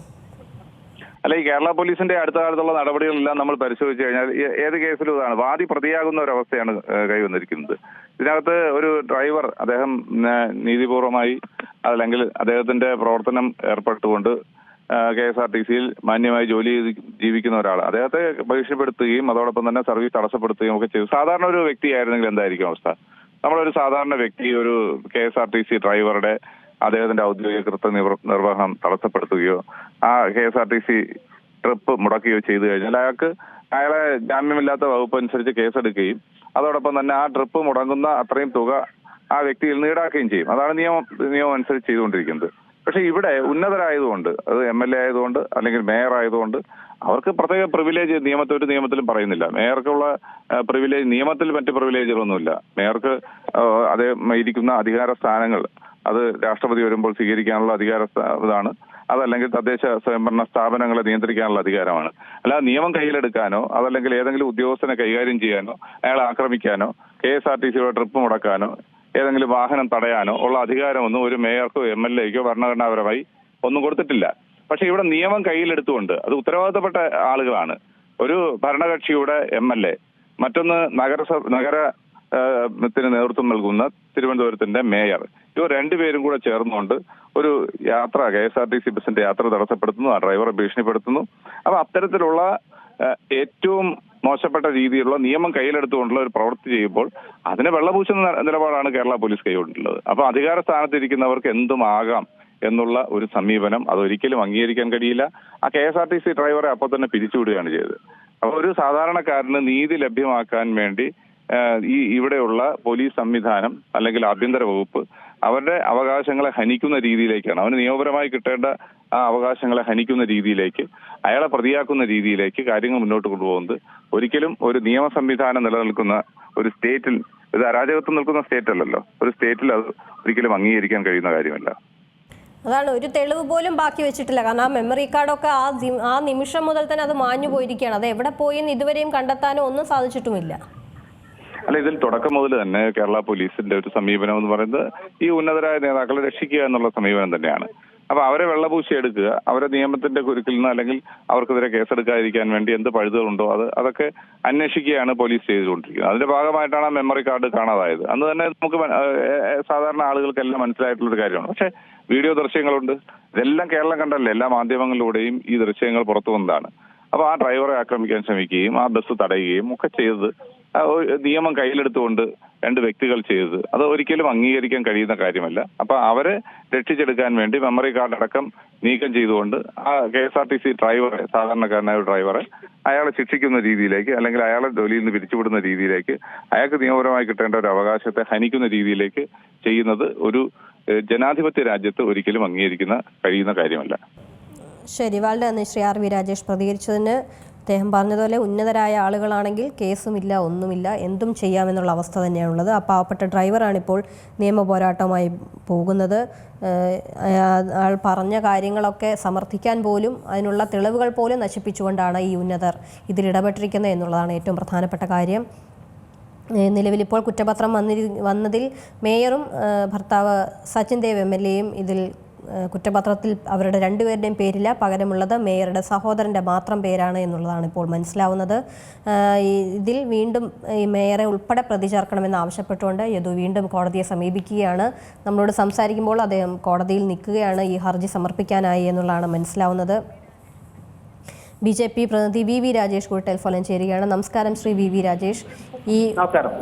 അല്ല ഈ കേരള പോലീസിന്റെ അടുത്ത കാലത്തുള്ള നടപടികളെല്ലാം നമ്മൾ പരിശോധിച്ചു കഴിഞ്ഞാൽ ഏത് കേസിലും ഇതാണ്. വാദി പ്രതിയാകുന്ന ഒരു അവസ്ഥയാണ് കൈവന്നിരിക്കുന്നത്. ഇതിനകത്ത് ഒരു ഡ്രൈവർ അദ്ദേഹം നീതിപൂർവമായി അല്ലെങ്കിൽ അദ്ദേഹത്തിന്റെ പ്രവർത്തനം ഏർപ്പെട്ടുകൊണ്ട് കെ എസ് ആർ ടി സിയിൽ മാന്യമായി ജോലി ചെയ്ത് ജീവിക്കുന്ന ഒരാൾ അദ്ദേഹത്തെ ഭീഷണിപ്പെടുത്തുകയും അതോടൊപ്പം തന്നെ സർവീസ് തടസ്സപ്പെടുത്തുകയും ഒക്കെ ചെയ്തു. സാധാരണ ഒരു വ്യക്തിയായിരുന്നെങ്കിൽ എന്തായിരിക്കും അവസ്ഥ? നമ്മളൊരു സാധാരണ വ്യക്തി ഒരു K S R T C ഡ്രൈവറുടെ അദ്ദേഹത്തിന്റെ ഔദ്യോഗിക കൃത്യ നിർവഹണം തടസ്സപ്പെടുത്തുകയോ ആ K S R T C trip മുടക്കുകയോ ചെയ്തു കഴിഞ്ഞാൽ അയാൾക്ക് അയാളെ ജാമ്യമില്ലാത്ത വകുപ്പ് അനുസരിച്ച് കേസെടുക്കുകയും അതോടൊപ്പം തന്നെ ആ ട്രിപ്പ് മുടങ്ങുന്ന അത്രയും തുക ആ വ്യക്തിയിൽ നിന്ന് ഈടാക്കുകയും ചെയ്യും. അതാണ് നിയമം നിയമം അനുസരിച്ച് ചെയ്തുകൊണ്ടിരിക്കുന്നത്. പക്ഷെ ഇവിടെ ഉന്നതരായതുകൊണ്ട് അത് എം എൽ എ ആയതുകൊണ്ട് അല്ലെങ്കിൽ മേയർ ആയതുകൊണ്ട് അവർക്ക് പ്രത്യേക പ്രിവിലേജ് നിയമത്തിൽ ഒരു നിയമത്തിലും പറയുന്നില്ല. മേയർക്കുള്ള പ്രിവിലേജ് നിയമത്തിൽ മറ്റ് പ്രിവിലേജുകളൊന്നുമില്ല മേയർക്ക് അതേ ഇരിക്കുന്ന അധികാര സ്ഥാനങ്ങൾ അത് രാഷ്ട്രപതി വരുമ്പോൾ സ്വീകരിക്കാനുള്ള അധികാര ഇതാണ്. അതല്ലെങ്കിൽ തദ്ദേശ സ്വയംഭരണ സ്ഥാപനങ്ങളെ നിയന്ത്രിക്കാനുള്ള അധികാരമാണ്. അല്ലാതെ നിയമം കയ്യിലെടുക്കാനോ അതല്ലെങ്കിൽ ഏതെങ്കിലും ഉദ്യോഗസ്ഥനെ കൈകാര്യം ചെയ്യാനോ അയാളെ ആക്രമിക്കാനോ കെ എസ് ആർ ടി സിയുടെ ട്രിപ്പ് മുടക്കാനോ ഏതെങ്കിലും വാഹനം തടയാനോ ഉള്ള അധികാരമൊന്നും ഒരു മേയർക്കോ എം എൽ എക്കോ ഭരണഘടനാപരമായി ഒന്നും കൊടുത്തിട്ടില്ല. പക്ഷെ ഇവിടെ നിയമം കയ്യിലെടുത്തുകൊണ്ട് അത് ഉത്തരവാദിത്തപ്പെട്ട ആളുകളാണ്. ഒരു ഭരണകക്ഷിയുടെ എം എൽ എ മറ്റൊന്ന് നഗരസഭ നഗര ത്തിന് നേതൃത്വം നൽകുന്ന തിരുവനന്തപുരത്തിന്റെ മേയർ. ഇവർ രണ്ടുപേരും കൂടെ ചേർന്നുകൊണ്ട് ഒരു യാത്ര K S R T C ബസിന്റെ യാത്ര തടസ്സപ്പെടുത്തുന്നു ആ ഡ്രൈവറെ ഭീഷണിപ്പെടുത്തുന്നു. അപ്പൊ അത്തരത്തിലുള്ള ഏറ്റവും മോശപ്പെട്ട രീതിയിലുള്ള നിയമം കയ്യിലെടുത്തുകൊണ്ടുള്ള ഒരു പ്രവൃത്തി ചെയ്യുമ്പോൾ അതിനെ വെള്ളപൂശുന്ന നിലപാടാണ് കേരള പോലീസ് കൈക്കൊണ്ടിട്ടുള്ളത് അപ്പൊ അധികാര സ്ഥാനത്തിരിക്കുന്നവർക്ക് എന്തും എന്നുള്ള ഒരു സമീപനം അതൊരിക്കലും അംഗീകരിക്കാൻ കഴിയില്ല. ആ K S R T C ഡ്രൈവറെ അപ്പോൾ തന്നെ പിരിച്ചുവിടുകയാണ് ചെയ്തത്. അപ്പോൾ ഒരു സാധാരണക്കാരന് നീതി ലഭ്യമാക്കാൻ വേണ്ടി ഈ ഇവിടെയുള്ള പോലീസ് സംവിധാനം അല്ലെങ്കിൽ ആഭ്യന്തര വകുപ്പ് അവരുടെ അവകാശങ്ങളെ ഹനിക്കുന്ന രീതിയിലേക്കാണ്. അവന് നിയമപരമായി കിട്ടേണ്ട ആ അവകാശങ്ങളെ ഹനിക്കുന്ന രീതിയിലേക്ക് അയാളെ പ്രതിയാക്കുന്ന രീതിയിലേക്ക് കാര്യങ്ങൾ മുന്നോട്ട് കൊണ്ടുപോകുന്നത് ഒരിക്കലും ഒരു നിയമ സംവിധാനം നിലനിൽക്കുന്ന ഒരു സ്റ്റേറ്റിൽ ഇത് അരാജകത്വം നിൽക്കുന്ന സ്റ്റേറ്റ് അല്ലല്ലോ ഒരു സ്റ്റേറ്റിൽ അത് ഒരിക്കലും അംഗീകരിക്കാൻ കഴിയുന്ന കാര്യമല്ല. അതാണ് ഒരു തെളിവ് പോലും ബാക്കി വെച്ചിട്ടില്ല. കാരണം ആ മെമ്മറി കാർഡൊക്കെ ആ ആ നിമിഷം മുതൽ തന്നെ അത് മാഞ്ഞു പോയിരിക്കുകയാണ് അത് എവിടെ പോയി എന്ന് ഇതുവരെയും കണ്ടെത്താനോ ഒന്നും സാധിച്ചിട്ടുമില്ല. അല്ല ഇതിൽ തുടക്കം മുതൽ തന്നെ കേരള പോലീസിന്റെ ഒരു സമീപനം എന്ന് പറയുന്നത് ഈ ഉന്നതരായ നേതാക്കളെ രക്ഷിക്കുക എന്നുള്ള സമീപനം തന്നെയാണ്. അപ്പൊ അവരെ വെള്ളപൂശി എടുക്കുക അവരെ നിയമത്തിന്റെ കുരുക്കിൽ നിന്ന് അല്ലെങ്കിൽ അവർക്കെതിരെ കേസെടുക്കാതിരിക്കാൻ വേണ്ടി എന്ത് പഴുതുകളുണ്ടോ അത് അതൊക്കെ അന്വേഷിക്കുകയാണ് പോലീസ് ചെയ്തുകൊണ്ടിരിക്കുന്നത്. അതിന്റെ ഭാഗമായിട്ടാണ് ആ മെമ്മറി കാർഡ് കാണാതായത്. അന്ന് തന്നെ നമുക്ക് സാധാരണ ആളുകൾക്കെല്ലാം മനസ്സിലായിട്ടുള്ള ഒരു കാര്യമാണ്. പക്ഷെ വീഡിയോ ദൃശ്യങ്ങളുണ്ട്. ഇതെല്ലാം കേരളം കണ്ടല്ലേ? എല്ലാ മാധ്യമങ്ങളിലൂടെയും ഈ ദൃശ്യങ്ങൾ പുറത്തു വന്നതാണ്. അപ്പൊ ആ ഡ്രൈവറെ ആക്രമിക്കാൻ ശ്രമിക്കുകയും ആ ബസ് തടയുകയും ഒക്കെ ചെയ്തത് നിയമം കയ്യിലെടുത്തുകൊണ്ട് രണ്ട് വ്യക്തികൾ ചെയ്തത്. അത് ഒരിക്കലും അംഗീകരിക്കാൻ കഴിയുന്ന കാര്യമല്ല. അപ്പൊ അവരെ രക്ഷിച്ചെടുക്കാൻ വേണ്ടി മെമ്മറി കാർഡ് അടക്കം നീക്കം ചെയ്തുകൊണ്ട് ആ K S R T C ഡ്രൈവറെ സാധാരണക്കാരനായ ഒരു ഡ്രൈവറെ അയാളെ ശിക്ഷിക്കുന്ന രീതിയിലേക്ക് അല്ലെങ്കിൽ അയാളെ ജോലിയിൽ നിന്ന് പിരിച്ചുവിടുന്ന രീതിയിലേക്ക് അയാൾക്ക് നിയമപരമായി കിട്ടേണ്ട ഒരു അവകാശത്തെ ഹനിക്കുന്ന രീതിയിലേക്ക് ചെയ്യുന്നത് ഒരു ജനാധിപത്യ രാജ്യത്ത് ഒരിക്കലും അംഗീകരിക്കുന്ന കഴിയുന്ന കാര്യമല്ല. ശരി. വളരെ നന്ദി ശ്രീ ആർ വി രാജേഷ് പ്രതികരിച്ചതിന് അദ്ദേഹം പറഞ്ഞതുപോലെ ഉന്നതരായ ആളുകളാണെങ്കിൽ കേസുമില്ല ഒന്നുമില്ല എന്തും ചെയ്യാമെന്നുള്ള അവസ്ഥ തന്നെയാണുള്ളത്. ആ പാവപ്പെട്ട ഡ്രൈവറാണിപ്പോൾ നിയമ പോരാട്ടവുമായി പോകുന്നത്. ആൾ പറഞ്ഞ കാര്യങ്ങളൊക്കെ സമർത്ഥിക്കാൻ പോലും അതിനുള്ള തെളിവുകൾ പോലും നശിപ്പിച്ചുകൊണ്ടാണ് ഈ ഉന്നതർ ഇതിൽ ഇടപെട്ടിരിക്കുന്നത് എന്നുള്ളതാണ് ഏറ്റവും പ്രധാനപ്പെട്ട കാര്യം. നിലവിലിപ്പോൾ കുറ്റപത്രം വന്നിരി വന്നതിൽ മേയറും ഭർത്താവ് സച്ചിൻ ദേവ് എം എൽ എയും ഇതിൽ കുറ്റപത്രത്തിൽ അവരുടെ രണ്ടുപേരുടെയും പേരില്ല. പകരമുള്ളത് മേയറുടെ സഹോദരന്റെ മാത്രം പേരാണ് എന്നുള്ളതാണ് ഇപ്പോൾ മനസ്സിലാവുന്നത്. ഇതിൽ വീണ്ടും ഈ മേയറെ ഉൾപ്പെടെ പ്രതി ചേർക്കണമെന്ന് ആവശ്യപ്പെട്ടുകൊണ്ട് യദു വീണ്ടും കോടതിയെ സമീപിക്കുകയാണ്. നമ്മളോട് സംസാരിക്കുമ്പോൾ അദ്ദേഹം കോടതിയിൽ നിൽക്കുകയാണ് ഈ ഹർജി സമർപ്പിക്കാനായി എന്നുള്ളതാണ് മനസ്സിലാവുന്നത്. ബി ജെ പി പ്രതിനിധി വി വി രാജേഷ് കൂടി ടെലിഫോണിൽ ചേരുകയാണ്. നമസ്കാരം ശ്രീ വി വി രാജേഷ്. ഈ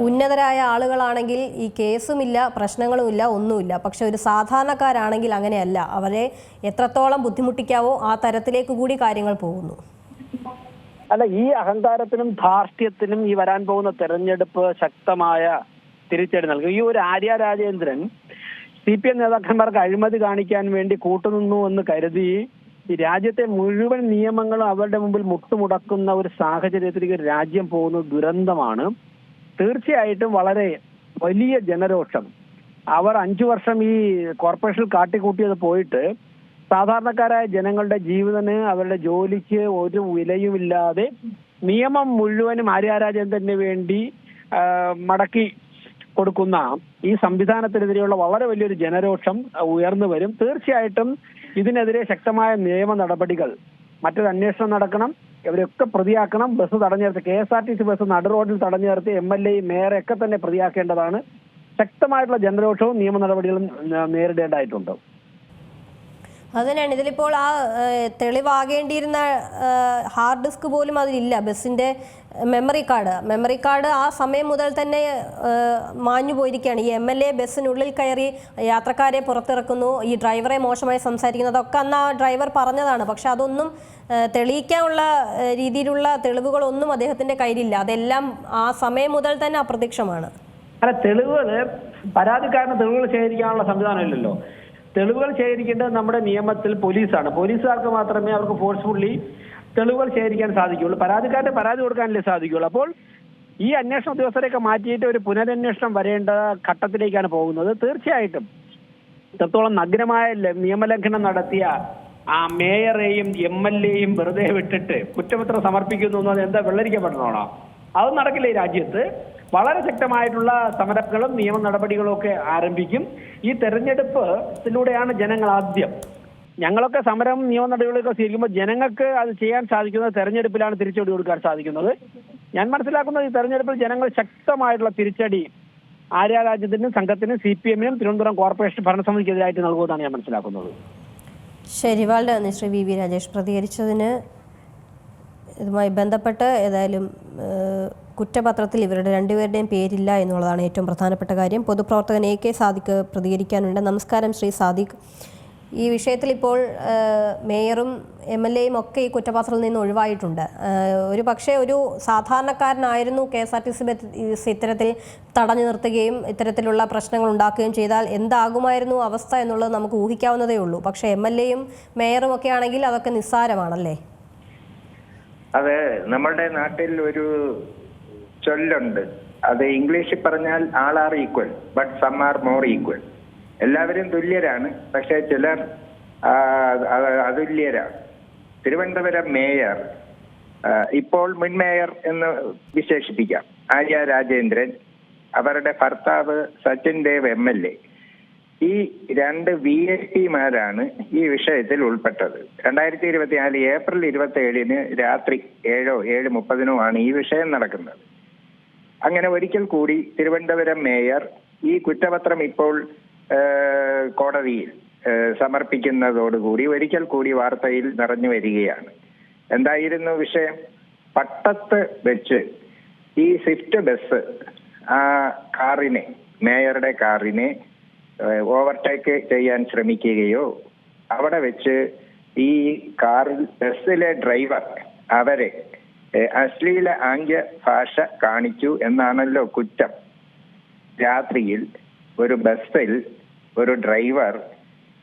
ഉന്നതരായ ആളുകളാണെങ്കിൽ ഈ കേസുമില്ല പ്രശ്നങ്ങളുമില്ല ഒന്നുമില്ല. പക്ഷെ ഒരു സാധാരണക്കാരാണെങ്കിൽ അങ്ങനെയല്ല. അവരെ എത്രത്തോളം ബുദ്ധിമുട്ടിക്കാവോ ആ തരത്തിലേക്ക് കൂടി കാര്യങ്ങൾ പോകുന്നു. അല്ല ഈ അഹങ്കാരത്തിനും ധാർഷ്ട്യത്തിനും ഈ വരാൻ പോകുന്ന തെരഞ്ഞെടുപ്പ് ശക്തമായ തിരിച്ചടി നൽകും. ഈ ഒരു Arya Rajendran C P M നേതാക്കന്മാർക്ക് അഴിമതി കാണിക്കാൻ വേണ്ടി കൂട്ടുനിന്നു എന്ന് കരുതി ഈ രാജ്യത്തെ മുഴുവൻ നിയമങ്ങളും അവരുടെ മുമ്പിൽ മുട്ടുമുടക്കുന്ന ഒരു സാഹചര്യത്തിലേക്ക് രാജ്യം പോകുന്നത് ദുരന്തമാണ്. തീർച്ചയായിട്ടും വളരെ വലിയ ജനരോഷം. അവർ അഞ്ചു വർഷം ഈ കോർപ്പറേഷനിൽ കാട്ടിക്കൂട്ടിയത് പോയിട്ട് സാധാരണക്കാരായ ജനങ്ങളുടെ ജീവന് അവരുടെ ജോലിക്ക് ഒരു വിലയുമില്ലാതെ നിയമം മുഴുവനും തന്നെ വേണ്ടി മടക്കി കൊടുക്കുന്ന ഈ സംവിധാനത്തിനെതിരെയുള്ള വളരെ വലിയൊരു ജനരോഷം ഉയർന്നു വരും. തീർച്ചയായിട്ടും ഇതിനെതിരെ ശക്തമായ നിയമ നടപടികൾ മറ്റൊരു അന്വേഷണം നടക്കണം. ഇവരൊക്കെ പ്രതിയാക്കണം. ബസ് തടഞ്ഞു നിർത്തി K S R T C bus നടു റോഡിൽ തടഞ്ഞു നിർത്തി എം എൽ എ മേയറെ ഒക്കെ തന്നെ പ്രതിയാക്കേണ്ടതാണ്. ശക്തമായിട്ടുള്ള ജനരോഷവും നിയമ നടപടികളും നേരിടേണ്ടതായിട്ടുണ്ട്. അതുതന്നെയാണ് ഇതിലിപ്പോൾ ആ തെളിവാകേണ്ടിയിരുന്ന ഹാർഡ് ഡിസ്ക് പോലും അതിലില്ല. ബസ്സിന്റെ മെമ്മറി കാർഡ്. മെമ്മറി കാർഡ് ആ സമയം മുതൽ തന്നെ മാഞ്ഞു പോയിരിക്കുകയാണ്. ഈ എം എൽ എ ബസ്സിനുള്ളിൽ കയറി യാത്രക്കാരെ പുറത്തിറക്കുന്നു. ഈ ഡ്രൈവറെ മോശമായി സംസാരിക്കുന്നു അതൊക്കെ അന്ന് ആ ഡ്രൈവർ പറഞ്ഞതാണ്. പക്ഷെ അതൊന്നും തെളിയിക്കാനുള്ള രീതിയിലുള്ള തെളിവുകളൊന്നും അദ്ദേഹത്തിന്റെ കയ്യിലില്ല. അതെല്ലാം ആ സമയം മുതൽ തന്നെ അപ്രത്യക്ഷമാണ്. അല്ല തെളിവുകൾ പരാതിക്കാരന് തെളിവുകൾ ശേഖരിക്കാനുള്ള സംവിധാനം ഇല്ലല്ലോ. തെളിവുകൾ ശേഖരിക്കേണ്ടത് നമ്മുടെ നിയമത്തിൽ പോലീസാണ്. പോലീസുകാർക്ക് മാത്രമേ അവർക്ക് ഫോഴ്സ്ഫുള്ളി തെളിവുകൾ ശേഖരിക്കാൻ സാധിക്കുകയുള്ളൂ. പരാതിക്കാരുടെ പരാതി കൊടുക്കാനല്ലേ സാധിക്കുകയുള്ളൂ. അപ്പോൾ ഈ അന്വേഷണ ഉദ്യോഗസ്ഥരെയൊക്കെ മാറ്റിയിട്ട് ഒരു പുനരന്വേഷണം വരേണ്ട ഘട്ടത്തിലേക്കാണ് പോകുന്നത്. തീർച്ചയായിട്ടും ഇത്രത്തോളം നഗ്നമായ നിയമലംഘനം നടത്തിയ ആ മേയറേയും എം എൽ എയും വെറുതെ വിട്ടിട്ട് കുറ്റപത്രം സമർപ്പിക്കുന്നു എന്നത് എന്താ വെള്ളരിക്കപ്പെടണോ അത് നടക്കില്ല ഈ രാജ്യത്ത്. വളരെ ശക്തമായിട്ടുള്ള സമരങ്ങളും നിയമ നടപടികളും ഒക്കെ ആരംഭിക്കും. ഈ തെരഞ്ഞെടുപ്പിലൂടെയാണ് ജനങ്ങൾ ആദ്യം. ഞങ്ങളൊക്കെ സമരം നിയമ നടപടികളൊക്കെ സ്വീകരിക്കുമ്പോൾ ജനങ്ങൾക്ക് അത് ചെയ്യാൻ സാധിക്കുന്നത് തെരഞ്ഞെടുപ്പിലാണ് തിരിച്ചടി കൊടുക്കാൻ സാധിക്കുന്നത്. ഞാൻ മനസ്സിലാക്കുന്നത് ഈ തെരഞ്ഞെടുപ്പിൽ ജനങ്ങൾ ശക്തമായിട്ടുള്ള തിരിച്ചടി ആര്യ രാജ്യത്തിനും സംഘത്തിനും സി പി എമ്മിനും തിരുവനന്തപുരം കോർപ്പറേഷൻ ഭരണസമിതിക്കെതിരായിട്ട് നൽകുമെന്നാണ് ഞാൻ മനസ്സിലാക്കുന്നത്. ശരി നന്ദി ശ്രീ വി വി രാജേഷ് പ്രതികരിച്ചതിന് ഇതുമായി ബന്ധപ്പെട്ട് ഏതായാലും കുറ്റപത്രത്തിൽ ഇവരുടെ രണ്ടുപേരുടെയും പേരില്ല എന്നുള്ളതാണ് ഏറ്റവും പ്രധാനപ്പെട്ട കാര്യം. പൊതുപ്രവർത്തകൻ എ കെ സാദിഖ് പ്രതികരിക്കാനുണ്ട്. നമസ്കാരം ശ്രീ സാദിഖ് ഈ വിഷയത്തിൽ ഇപ്പോൾ മേയറും എം എൽ എയും ഒക്കെ ഈ കുറ്റപത്രത്തിൽ നിന്ന് ഒഴിവായിട്ടുണ്ട്. ഒരു പക്ഷേ ഒരു സാധാരണക്കാരനായിരുന്നു K S R T C ഇത്തരത്തിൽ തടഞ്ഞു നിർത്തുകയും ഇത്തരത്തിലുള്ള പ്രശ്നങ്ങൾ ഉണ്ടാക്കുകയും ചെയ്താൽ എന്താകുമായിരുന്നു അവസ്ഥ എന്നുള്ളത് നമുക്ക് ഊഹിക്കാവുന്നതേ ഉള്ളൂ. പക്ഷേ എം എൽ എയും മേയറും ഒക്കെ ആണെങ്കിൽ അതൊക്കെ നിസ്സാരമാണല്ലേ? അത് നമ്മളുടെ നാട്ടിൽ ഒരു ചൊല്ലുണ്ട്. അത് ഇംഗ്ലീഷിൽ പറഞ്ഞാൽ all are equal but some are more equal എല്ലാവരും തുല്യരാണ് പക്ഷെ ചിലർ അതുല്യരാണ്. തിരുവനന്തപുരം മേയർ ഇപ്പോൾ മുൻ മേയർ എന്ന് വിശേഷിപ്പിക്കാം. ആര്യ രാജേന്ദ്രൻ അവരുടെ ഭർത്താവ് Sachin Dev M L A. ഈ രണ്ട് വി ഐ പിമാരാണ് ഈ വിഷയത്തിൽ ഉൾപ്പെട്ടത്. രണ്ടായിരത്തി ഇരുപത്തിനാല് ഏപ്രിൽ ഇരുപത്തി ഏഴിന് രാത്രി ഏഴോ ഏഴ് മുപ്പതിനോ ആണ് ഈ വിഷയം നടക്കുന്നത്. അങ്ങനെ ഒരിക്കൽ കൂടി തിരുവനന്തപുരം മേയർ ഈ കുറ്റപത്രം ഇപ്പോൾ കോടതിയിൽ സമർപ്പിക്കുന്നതോടുകൂടി ഒരിക്കൽ കൂടി വാർത്തയിൽ നിറഞ്ഞു വരികയാണ്. എന്തായിരുന്നു വിഷയം? പട്ടത്ത് വെച്ച് ഈ സ്വിഫ്റ്റ് ബസ് ആ കാറിനെ മേയറുടെ കാറിനെ ഓവർടേക്ക് ചെയ്യാൻ ശ്രമിക്കുകയോ അവിടെ വെച്ച് ഈ കാർ ബസ്സിലെ ഡ്രൈവർ അവരെ അശ്ലീല ആംഗ്യ ഭാഷ കാണിച്ചു എന്നാണല്ലോ കുറ്റം. രാത്രിയിൽ ഒരു ബസ്സിൽ ഒരു ഡ്രൈവർ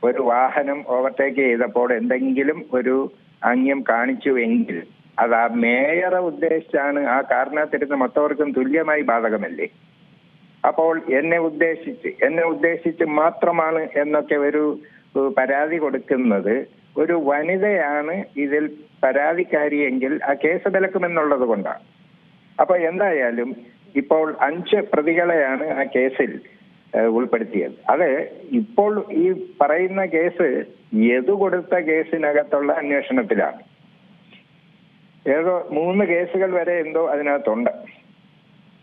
ഒരു വാഹനം ഓവർടേക്ക് ചെയ്തപ്പോൾ എന്തെങ്കിലും ഒരു ആംഗ്യം കാണിച്ചു എങ്കിൽ അത് ആ മേയറെ ഉദ്ദേശിച്ചാണ് ആ കാരണത്തിരുന്ന് മൊത്തവർക്കും തുല്യമായി ബാധകമല്ലേ? അപ്പോൾ എന്നെ ഉദ്ദേശിച്ച് എന്നെ ഉദ്ദേശിച്ച് മാത്രമാണ് എന്നൊക്കെ ഒരു പരാതി കൊടുക്കുന്നത്. ഒരു വനിതയാണ് ഇതിൽ പരാതിക്കാരിയെങ്കിൽ ആ കേസ് വിലക്കുമെന്നുള്ളത് കൊണ്ടാണ്. അപ്പൊ എന്തായാലും ഇപ്പോൾ അഞ്ച് പ്രതികളെയാണ് ആ കേസിൽ ഉൾപ്പെടുത്തിയത്. അത് ഇപ്പോൾ ഈ പറയുന്ന കേസ് എതു കൊടുത്ത കേസിനകത്തുള്ള അന്വേഷണത്തിലാണ്. ഏതോ മൂന്ന് കേസുകൾ വരെ എന്തോ അതിനകത്തുണ്ട്.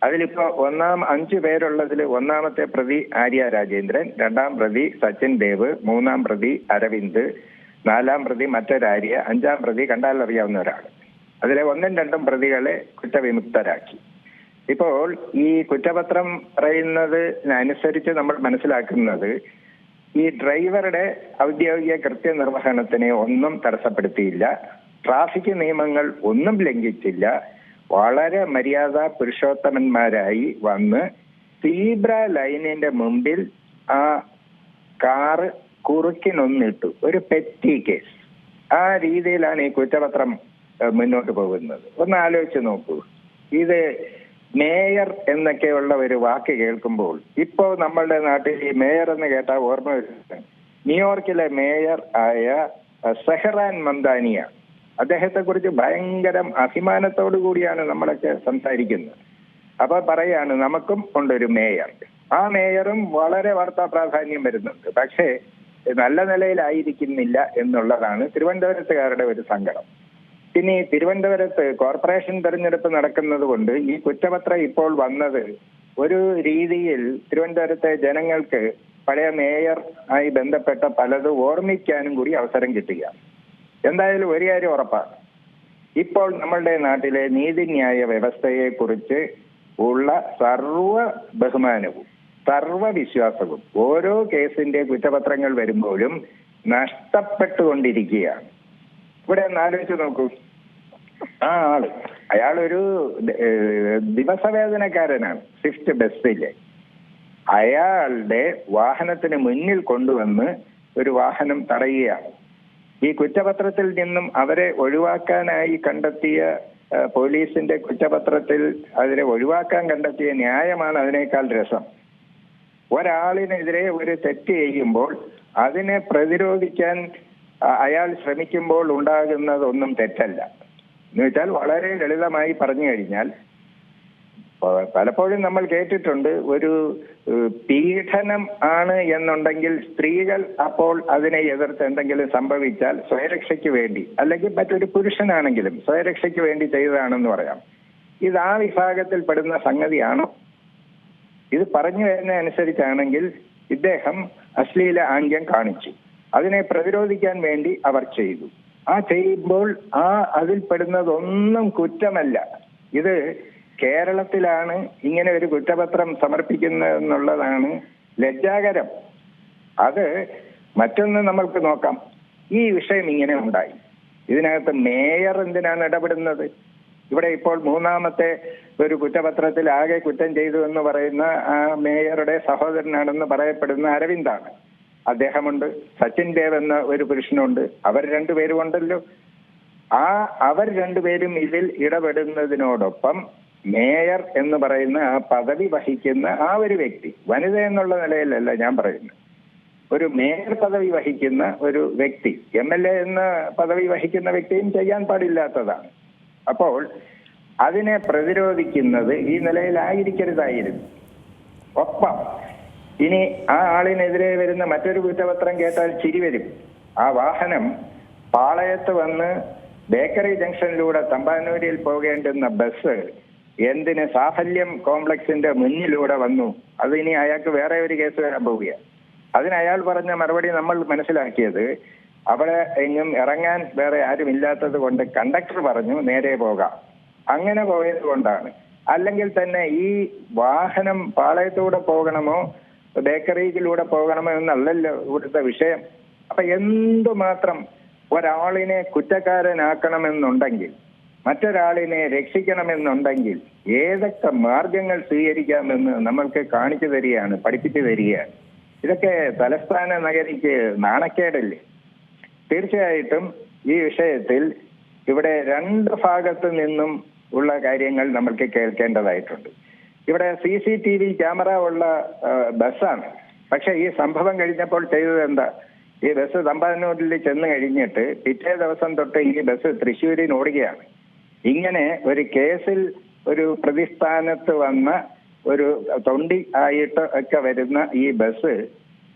അതിലിപ്പോ ഒന്നാം അഞ്ചു പേരുള്ളതിൽ ഒന്നാമത്തെ പ്രതി ആര്യ രാജേന്ദ്രൻ രണ്ടാം പ്രതി സച്ചിൻ ദേവ് മൂന്നാം പ്രതി അരവിന്ദ് നാലാം പ്രതി മറ്റൊരാര്യ അഞ്ചാം പ്രതി കണ്ടാൽ അറിയാവുന്ന ഒരാൾ അതിലെ ഒന്നും രണ്ടും പ്രതികളെ കുറ്റവിമുക്തരാക്കി. ഇപ്പോൾ ഈ കുറ്റപത്രം പറയുന്നതിനനുസരിച്ച് നമ്മൾ മനസ്സിലാക്കുന്നത് ഈ ഡ്രൈവറുടെ ഔദ്യോഗിക കൃത്യനിർവഹണത്തിനെ ഒന്നും തടസ്സപ്പെടുത്തിയില്ല. ട്രാഫിക് നിയമങ്ങൾ ഒന്നും ലംഘിച്ചില്ല. വളരെ മര്യാദ പുരുഷോത്തമന്മാരായി വന്ന് സീബ്ര ലൈനിന്റെ മുമ്പിൽ ആ കാറ് കുറുക്കിനൊന്നിട്ടു. ഒരു പെറ്റി കേസ്. ആ രീതിയിലാണ് ഈ കുറ്റപത്രം മുന്നോട്ട് പോകുന്നത്. ഒന്ന് ആലോചിച്ച് നോക്കൂ. ഇത് മേയർ എന്നൊക്കെയുള്ള ഒരു വാക്ക് കേൾക്കുമ്പോൾ ഇപ്പോ നമ്മളുടെ നാട്ടിൽ ഈ മേയർ എന്ന് കേട്ടാൽ ഓർമ്മ വരുന്നത് ന്യൂയോർക്കിലെ മേയർ ആയ സെഹ്റാൻ മന്ദാനിയ അദ്ദേഹത്തെ കുറിച്ച് ഭയങ്കരം അഭിമാനത്തോടു കൂടിയാണ് നമ്മളൊക്കെ സംസാരിക്കുന്നത്. അപ്പൊ പറയാണ് നമുക്കും ഉണ്ടൊരു മേയർ. ആ മേയറും വളരെ വാർത്താ പ്രാധാന്യം വരുന്നുണ്ട്. പക്ഷേ നല്ല നിലയിലായിരിക്കുന്നില്ല എന്നുള്ളതാണ് തിരുവനന്തപുരത്തുകാരുടെ ഒരു സങ്കടം. ഈ തിരുവനന്തപുരത്ത് കോർപ്പറേഷൻ തെരഞ്ഞെടുപ്പ് നടക്കുന്നത് കൊണ്ട് ഈ കുറ്റപത്രം ഇപ്പോൾ വന്നത് ഒരു രീതിയിൽ തിരുവനന്തപുരത്തെ ജനങ്ങൾക്ക് പഴയ മേയർ ആയി ബന്ധപ്പെട്ട പലതും ഓർമ്മിക്കാനും കൂടി അവസരം കിട്ടുകയാണ്. എന്തായാലും ഒരു കാര്യം ഉറപ്പാണ് ഇപ്പോൾ നമ്മളുടെ നാട്ടിലെ നീതിന്യായ വ്യവസ്ഥയെ കുറിച്ച് ഉള്ള സർവ ബഹുമാനവും സർവവിശ്വാസവും ഓരോ കേസിന്റെ കുറ്റപത്രങ്ങൾ വരുമ്പോഴും നഷ്ടപ്പെട്ടുകൊണ്ടിരിക്കുകയാണ്. ഇവിടെ ഒന്ന് ആലോചിച്ച് നോക്കൂ. ആ ആൾ അയാളൊരു ദിവസവേദനക്കാരനാണ് സ്വിഫ്റ്റ് ബസ്സിലെ. അയാളുടെ വാഹനത്തിന് മുന്നിൽ കൊണ്ടുവന്ന് ഒരു വാഹനം തടയുകയാണ്. ഈ കുറ്റപത്രത്തിൽ നിന്നും അവരെ ഒഴിവാക്കാനായി കണ്ടെത്തിയ പോലീസിന്റെ കുറ്റപത്രത്തിൽ അതിനെ ഒഴിവാക്കാൻ കണ്ടെത്തിയ ന്യായമാണ് അതിനേക്കാൾ രസം. ഒരാളിനെതിരെ ഒരു തെറ്റ് ചെയ്യുമ്പോൾ അതിനെ പ്രതിരോധിക്കാൻ അയാൾ ശ്രമിക്കുമ്പോൾ ഉണ്ടാകുന്നതൊന്നും തെറ്റല്ല. എന്ന് വെച്ചാൽ വളരെ ലളിതമായി പറഞ്ഞു കഴിഞ്ഞാൽ പലപ്പോഴും നമ്മൾ കേട്ടിട്ടുണ്ട് ഒരു പീഡനം ആണ് എന്നുണ്ടെങ്കിൽ സ്ത്രീകൾ അപ്പോൾ അതിനെ എതിർത്ത് എന്തെങ്കിലും സംഭവിച്ചാൽ സ്വയരക്ഷയ്ക്ക് വേണ്ടി അല്ലെങ്കിൽ മറ്റൊരു പുരുഷനാണെങ്കിലും സ്വയരക്ഷയ്ക്ക് വേണ്ടി ചെയ്തതാണെന്ന് പറയാം. ഇത് ആ വിഭാഗത്തിൽ പെടുന്ന സംഗതിയാണോ? ഇത് പറഞ്ഞു വരുന്ന അനുസരിച്ചാണെങ്കിൽ ഇദ്ദേഹം അശ്ലീല ആംഗ്യം കാണിച്ചു. അതിനെ പ്രതിരോധിക്കാൻ വേണ്ടി അവർ ചെയ്തു. ആ ചെയ്യുമ്പോൾ ആ അതിൽ പെടുന്നതൊന്നും കുറ്റമല്ല. ഇത് കേരളത്തിലാണ് ഇങ്ങനെ ഒരു കുറ്റപത്രം സമർപ്പിക്കുന്നതെന്നുള്ളതാണ് ലജ്ജാകരം. അത് മറ്റൊന്ന് നമ്മൾക്ക് നോക്കാം. ഈ വിഷയം ഇങ്ങനെ ഉണ്ടായി. ഇതിനകത്ത് മേയർ എന്തിനാണ് ഇടപെടുന്നത്? ഇവിടെ ഇപ്പോൾ മൂന്നാമത്തെ ഒരു കുറ്റപത്രത്തിൽ ആകെ കുറ്റം ചെയ്തു എന്ന് പറയുന്ന ആ മേയറുടെ സഹോദരനാണെന്ന് പറയപ്പെടുന്ന അരവിന്ദാണ്. അദ്ദേഹമുണ്ട്. സച്ചിൻ ദേവ് എന്ന ഒരു പുരുഷനുണ്ട്. അവർ രണ്ടുപേരും ഉണ്ടല്ലോ ആ അവർ രണ്ടുപേരും ഇതിൽ ഇടപെടുന്നതിനോടൊപ്പം മേയർ എന്ന് പറയുന്ന ആ പദവി വഹിക്കുന്ന ആ ഒരു വ്യക്തി വനിത എന്നുള്ള നിലയിലല്ല ഞാൻ പറയുന്നത്. ഒരു മേയർ പദവി വഹിക്കുന്ന ഒരു വ്യക്തി എം എൽ എ എന്ന പദവി വഹിക്കുന്ന വ്യക്തിയും ചെയ്യാൻ പാടില്ലാത്തതാണ്. അപ്പോൾ അതിനെ പ്രതിരോധിക്കുന്നത് ഈ നിലയിലായിരിക്കരുതായിരുന്നു. ഒപ്പം ഇനി ആ ആളിനെതിരെ വരുന്ന മറ്റൊരു കുറ്റപത്രം കേട്ടാൽ ചിരി വരും. ആ വാഹനം പാളയത്ത് വന്ന് ബേക്കറി ജംഗ്ഷനിലൂടെ തമ്പാനൂരിൽ പോകേണ്ടുന്ന ബസ് എന്തിന് സാഫല്യം കോംപ്ലക്സിന്റെ മുന്നിലൂടെ വന്നു? അത് ഇനി അയാൾക്ക് വേറെ ഒരു കേസ് വരാൻ പോവുകയാണ്. അതിന് അയാൾ പറഞ്ഞ മറുപടി നമ്മൾ മനസ്സിലാക്കിയത് അവിടെ എങ്ങും ഇറങ്ങാൻ വേറെ ആരും ഇല്ലാത്തത് കൊണ്ട് കണ്ടക്ടർ പറഞ്ഞു നേരെ പോകാം. അങ്ങനെ പോയത് കൊണ്ടാണ്. അല്ലെങ്കിൽ തന്നെ ഈ വാഹനം പാളയത്തൂടെ പോകണമോ ബേക്കറിയിലൂടെ പോകണമോ എന്നല്ലല്ലോ ഇവിടുത്തെ വിഷയം. അപ്പൊ എന്തുമാത്രം ഒരാളിനെ കുറ്റക്കാരനാക്കണമെന്നുണ്ടെങ്കിൽ മറ്റൊരാളിനെ രക്ഷിക്കണമെന്നുണ്ടെങ്കിൽ ഏതൊക്കെ മാർഗങ്ങൾ സ്വീകരിക്കാമെന്ന് നമ്മൾക്ക് കാണിച്ചു തരികയാണ് പഠിപ്പിച്ചു തരികയാണ്. ഇതൊക്കെ തലസ്ഥാന നഗരിക്ക് നാണക്കേടല്ലേ? തീർച്ചയായിട്ടും ഈ വിഷയത്തിൽ ഇവിടെ രണ്ട് ഭാഗത്തു നിന്നും ഉള്ള കാര്യങ്ങൾ നമ്മൾക്ക് കേൾക്കേണ്ടതായിട്ടുണ്ട്. ഇവിടെ C C T V camera ഉള്ള ബസ്സാണ്. പക്ഷെ ഈ സംഭവം കഴിഞ്ഞപ്പോൾ ചെയ്തത് എന്താ? ഈ ബസ് തമ്പാനൂരിൽ ചെന്ന് കഴിഞ്ഞിട്ട് പിറ്റേ ദിവസം തൊട്ട് ഈ ബസ് തൃശ്ശൂരിന് ഓടുകയാണ്. ഇങ്ങനെ ഒരു കേസിൽ ഒരു പ്രതിസ്ഥാനത്ത് വന്ന ഒരു തൊണ്ടി ആയിട്ട് ഒക്കെ വരുന്ന ഈ ബസ്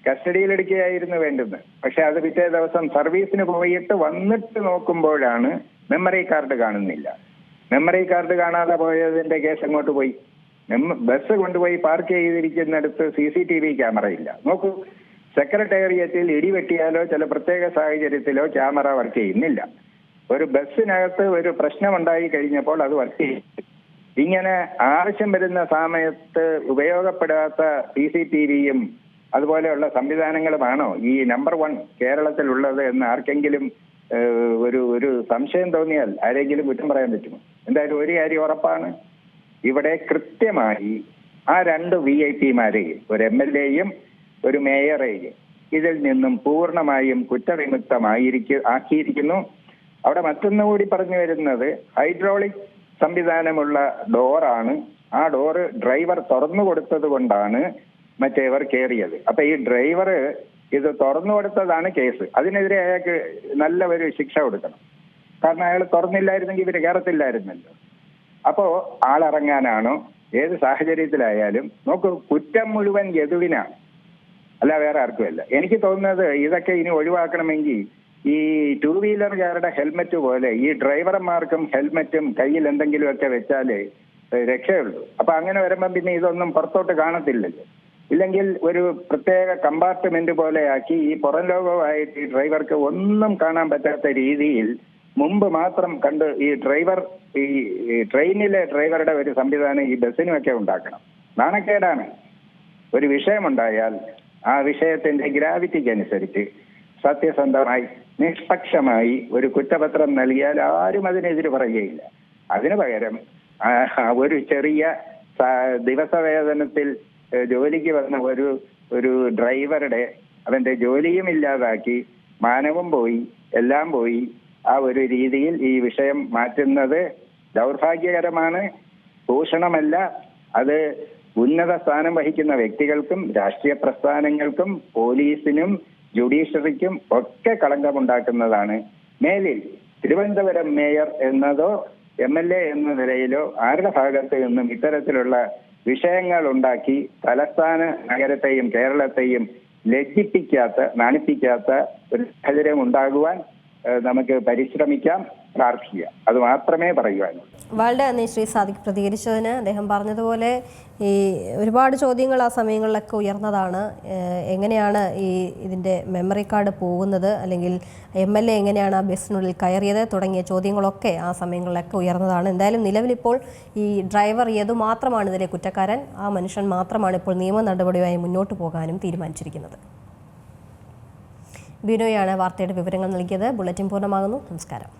കസ്റ്റഡിയിലെടുക്കുകയായിരുന്നു വേണ്ടുന്നത് പക്ഷെ അത് പിറ്റേ ദിവസം സർവീസിന് പോയിട്ട് വന്നിട്ട് നോക്കുമ്പോഴാണ് മെമ്മറി കാർഡ് കാണുന്നില്ല. മെമ്മറി കാർഡ് കാണാതെ പോയതിന്റെ കേസ് അങ്ങോട്ട് പോയി? ബസ് കൊണ്ടുപോയി park ചെയ്തിരിക്കുന്നിടത്ത് C C T V camera ഇല്ല. നോക്കൂ സെക്രട്ടേറിയറ്റിൽ ഇടിവെട്ടിയാലോ ചില പ്രത്യേക സാഹചര്യത്തിലോ ക്യാമറ വർക്ക് ചെയ്യുന്നില്ല. ഒരു ബസ്സിനകത്ത് ഒരു പ്രശ്നമുണ്ടായി കഴിഞ്ഞപ്പോൾ അത് വർക്ക് ചെയ്യും ഇങ്ങനെ ആവശ്യം വരുന്ന സമയത്ത് ഉപയോഗപ്പെടാത്ത സി സി ടി വിയും അതുപോലെയുള്ള സംവിധാനങ്ങളുമാണോ ഈ നമ്പർ വൺ കേരളത്തിലുള്ളത് എന്ന് ആർക്കെങ്കിലും ഒരു ഒരു സംശയം തോന്നിയാൽ ആരെങ്കിലും കുറ്റം പറയാൻ പറ്റുമോ? എന്തായാലും ഒരു കാര്യം ഉറപ്പാണ്. ഇവിടെ കൃത്യമായി ആ രണ്ട് വി ഐ പിമാരെയും ഒരു എം എൽ എയും ഒരു മേയറേയും ഇതിൽ നിന്നും പൂർണമായും കുറ്റവിമുക്തമായിരിക്കും ആക്കിയിരിക്കുന്നു. അവിടെ മറ്റൊന്നുകൂടി പറഞ്ഞു വരുന്നത് ഹൈഡ്രോളിക് സംവിധാനമുള്ള ഡോറാണ്. ആ ഡോറ് ഡ്രൈവർ തുറന്നു കൊടുത്തത് കൊണ്ടാണ് മറ്റേവർ കയറിയത് അപ്പൊ ഈ ഡ്രൈവർ ഇത് തുറന്നു കൊടുത്തതാണ് കേസ്. അതിനെതിരെ അയാൾക്ക് നല്ല ഒരു ശിക്ഷ കൊടുക്കണം. കാരണം അയാൾ തുറന്നില്ലായിരുന്നെങ്കിൽ ഇവർ കയറത്തില്ലായിരുന്നല്ലോ അപ്പോ ആളിറങ്ങാനാണോ? ഏത് സാഹചര്യത്തിലായാലും നോക്ക് കുറ്റം മുഴുവൻ യദുവിനാണ് അല്ല വേറെ ആർക്കുമല്ല. എനിക്ക് തോന്നുന്നത് ഇതൊക്കെ ഇനി ഒഴിവാക്കണമെങ്കിൽ ഈ ടൂ വീലറുകാരുടെ ഹെൽമെറ്റ് പോലെ ഈ ഡ്രൈവർമാർക്കും ഹെൽമെറ്റും കയ്യിൽ എന്തെങ്കിലുമൊക്കെ വെച്ചാലേ രക്ഷയുള്ളൂ. അപ്പൊ അങ്ങനെ വരുമ്പം പിന്നെ ഇതൊന്നും പുറത്തോട്ട് കാണത്തില്ലല്ലോ. ഇല്ലെങ്കിൽ ഒരു പ്രത്യേക കമ്പാർട്ട്മെന്റ് പോലെയാക്കി ഈ പുറം ലോകവുമായിട്ട് ഈ ഡ്രൈവർക്ക് ഒന്നും കാണാൻ പറ്റാത്ത രീതിയിൽ മുമ്പ് മാത്രം കണ്ട് ഈ ഡ്രൈവർ ഈ ട്രെയിനിലെ ഡ്രൈവറുടെ ഒരു സംവിധാനം ഈ ബസ്സിനുമൊക്കെ ഉണ്ടാക്കണം. നാണക്കേടാണ്. ഒരു വിഷയമുണ്ടായാൽ ആ വിഷയത്തിന്റെ ഗ്രാവിറ്റിക്ക് അനുസരിച്ച് സത്യസന്ധമായി നിഷ്പക്ഷമായി ഒരു കുറ്റപത്രം നൽകിയാൽ ആരും അതിനെതിരെ പറയുകയില്ല. അതിനു പകരം ഒരു ചെറിയ ദിവസവേതനത്തിൽ ജോലിക്ക് വന്ന ഒരു ഒരു ഡ്രൈവറുടെ അവന്റെ ജോലിയും ഇല്ലാതാക്കി മാനവും പോയി എല്ലാം പോയി ആ ഒരു രീതിയിൽ ഈ വിഷയം മാറ്റുന്നത് ദൗർഭാഗ്യകരമാണ്. ഭൂഷണമല്ല അത് ഉന്നത സ്ഥാനം വഹിക്കുന്ന വ്യക്തികൾക്കും രാഷ്ട്രീയ പ്രസ്ഥാനങ്ങൾക്കും പോലീസിനും ജുഡീഷ്യറിക്കും ഒക്കെ കളങ്കമുണ്ടാക്കുന്നതാണ്. മേലിൽ തിരുവനന്തപുരം മേയർ എന്നതോ എം എൽ എ എന്ന നിലയിലോ ആരുടെ ഭാഗത്ത് നിന്നും ഇത്തരത്തിലുള്ള വിഷയങ്ങൾ ഉണ്ടാക്കി തലസ്ഥാന നഗരത്തെയും കേരളത്തെയും ലജ്ജിപ്പിക്കാത്ത നാണിപ്പിക്കാത്ത ഒരു സാഹചര്യം ഉണ്ടാകുവാൻ നമുക്ക് പരിശ്രമിക്കാം. പ്രാർത്ഥിക്കാം അത് മാത്രമേ പറയുവാനുള്ളൂ വളരെ നന്ദി ശ്രീ സാദിഖ് പ്രതികരിച്ചതിന് അദ്ദേഹം പറഞ്ഞതുപോലെ ഈ ഒരുപാട് ചോദ്യങ്ങൾ ആ സമയങ്ങളിലൊക്കെ ഉയർന്നതാണ്. എങ്ങനെയാണ് ഈ ഇതിന്റെ മെമ്മറി കാർഡ് പോകുന്നത്? അല്ലെങ്കിൽ എം എൽ എ എങ്ങനെയാണ് ആ ബസ്സിനുള്ളിൽ കയറിയത്? തുടങ്ങിയ ചോദ്യങ്ങളൊക്കെ ആ സമയങ്ങളിലൊക്കെ ഉയർന്നതാണ്. എന്തായാലും നിലവിലിപ്പോൾ ഈ ഡ്രൈവർ ഏതു മാത്രമാണ് ഇതിലെ കുറ്റക്കാരൻ? ആ മനുഷ്യൻ മാത്രമാണ് ഇപ്പോൾ നിയമ നടപടിയുമായി മുന്നോട്ട് പോകാനും തീരുമാനിച്ചിരിക്കുന്നത്. ബിനോയാണ് വാർത്തയുടെ വിവരങ്ങൾ നൽകിയത്. ബുള്ളറ്റിൻ പൂർണമാകുന്നു. നമസ്കാരം.